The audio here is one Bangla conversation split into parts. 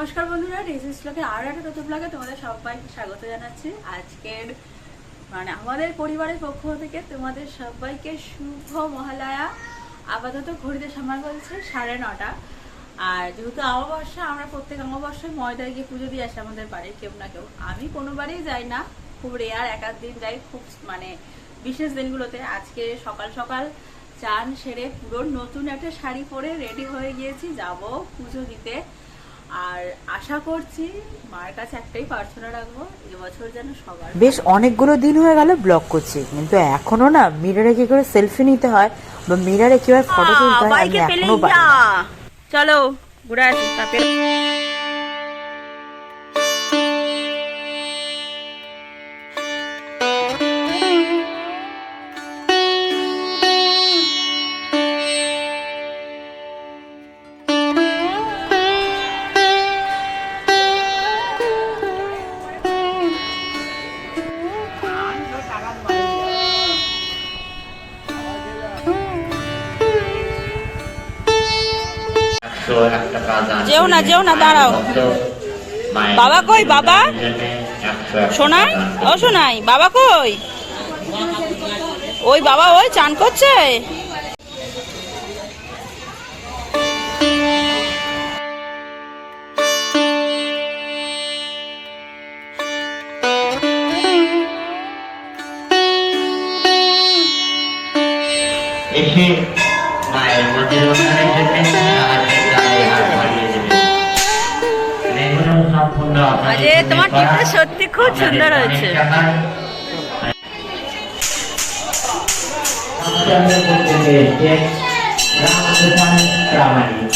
নমস্কার বন্ধুরা রেজিস ব্লগে আরও একটা নতুন ব্লগে তোমাদের সবাইকে স্বাগত জানাচ্ছি। আজকের মানে আমাদের পরিবারের পক্ষ থেকে তোমাদের সবাইকে শুভ মহালয়া। আপাতত ঘড়িতে সময় বলছে সাড়ে নটা। আর যেহেতু অমাবস্যা, আমরা প্রত্যেক অমাবস্যায় ময়দায় গিয়ে পুজো দিয়ে আসি আমাদের বাড়ির, কেউ না কেউ। আমি কোনোবারই যাই না, খুব রেয়ার এক আধ দিন যাই, খুব মানে বিশেষ দিনগুলোতে। আজকে সকাল সকাল চান সেরে পুরো নতুন একটা শাড়ি পরে রেডি হয়ে গিয়েছি, যাব পুজো দিতে। আর আশা করছি মার কাছে একটাই প্রার্থনা রাখব এবছর যেন সবার বেশ অনেকগুলো দিন হয়ে গেল ব্লগ করছি কিন্তু এখনও না মিরারে কি করে সেলফি নিতে হয় বা মিরারে কীভাবে ফটো তুলতে হয় আমি এখনও পারি না। চলো ঘুরে আসি তারপরে যেও না, যেও না, দাঁড়াও। বাবা কই, বাবা? শোনাই ও শোনাই বাবা কই ওই বাবা ওই চান করছে? এসে মায়ের মন্দির অনুষ্ঠানের আরে, তোমার। টিপটা সত্যি খুব সুন্দর হয়েছে। টাকার আপনাদের মধ্যে রয়েছে রামপ্রধান প্রামাণিক।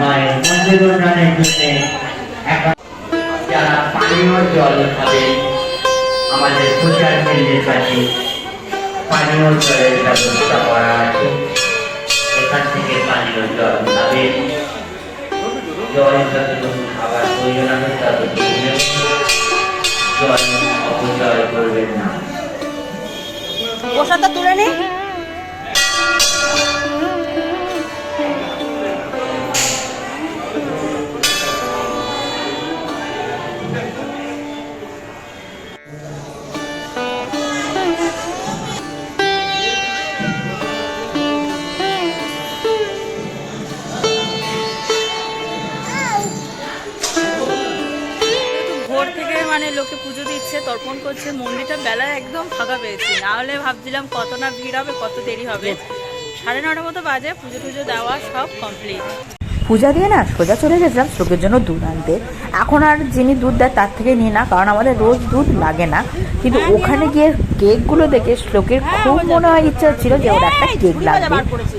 মায়ের মন্দির উন্নয়নের জন্য যারা পানীয় জল খাবে আমাদের সোশ্যাল মিডিয়ার কাছে পানীয় জলের ব্যবস্থা করা আছে এখান থেকে পানীয় জল খাবে জল যতটুকু খাবার প্রয়োজন আছে ততটুকু নেবেন। জল অপচয় করবেন না প্রসাদটা তুলে নি তর্পণ করছে মন্দিরটা বেলায় একদম ফাঁকা পেয়েছি। না হলে ভাবছিলাম কত না ভিড় হবে কত দেরি হবে। সাড়ে নটার মতো বাজে পুজো টুজো দেওয়া সব কমপ্লিট পূজা দিয়ে না সোজা চলে গেছিলাম শ্লোকের জন্য দুধ আনতে। এখন আর যিনি দুধ দেয় তার থেকে নিই না কারণ আমাদের রোজ দুধ লাগে না। কিন্তু ওখানে গিয়ে কেকগুলো দেখে শ্লোকের খুব মনে হয় ইচ্ছা ছিল যে ওর একটা কেক লাগবে।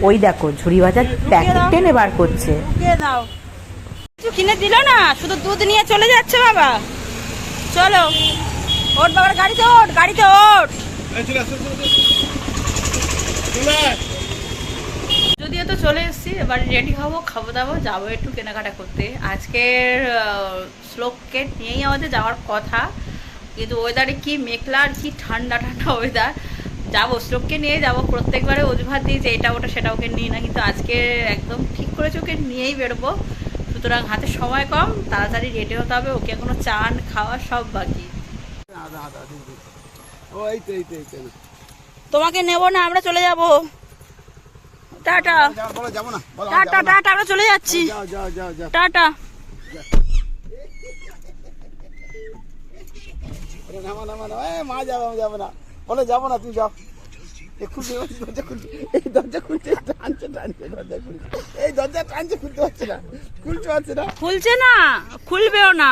ওই দেখো ঝুড়ি ভাজার প্যাকেট টেনে বার করছে। দাও। কিছু কিনে দিল না? শুধু দুধ নিয়ে চলে যাচ্ছে বাবা। চলো। ওঠ বাবার গাড়িতে ওঠ গাড়িতে ওঠ। যদিও তো চলে এসেছি এবার রেডি হব খাব দাবো যাব একটু কেনাকাটা করতে। আজকের শ্লোককে নিয়েই আমাদের যাওয়ার কথা। কিন্তু ওয়েদারে কি মেঘলা আর কি ঠান্ডা ঠান্ডা ওয়েদার যাব শ্লোককে নিয়ে যাব। প্রত্যেকবারে অজুহাত দিই যে এটা ওটা সেটা ওকে নিই না। কিন্তু আজকে একদম ঠিক করেছে ওকে নিয়েই বেরোবো। সুতরাং হাতে সময় কম তাড়াতাড়ি রেডি হতে হবে। ওকে এখনও চান খাওয়া সব বাকি। তোমাকে নেব না আমরা চলে যাব। টাটা। টাটা আমরা চলে যাচ্ছি। টাটা। মা যাব আমি যাব না। বলে যাব না তুমি যাও। দরজা এই দরজা টানছে টানছে দরজা এই দরজা টানছে খুলতে পারছে না। খুলতে পারছে না। খুলছে না খুলবেও না।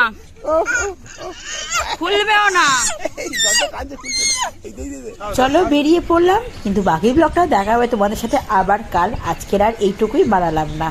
না। চলো বেরিয়ে পড়লাম, কিন্তু বাকি ব্লগটা দেখা হবে তোমাদের সাথে আবার কাল আজকের আর এইটুকুই বাড়ালাম না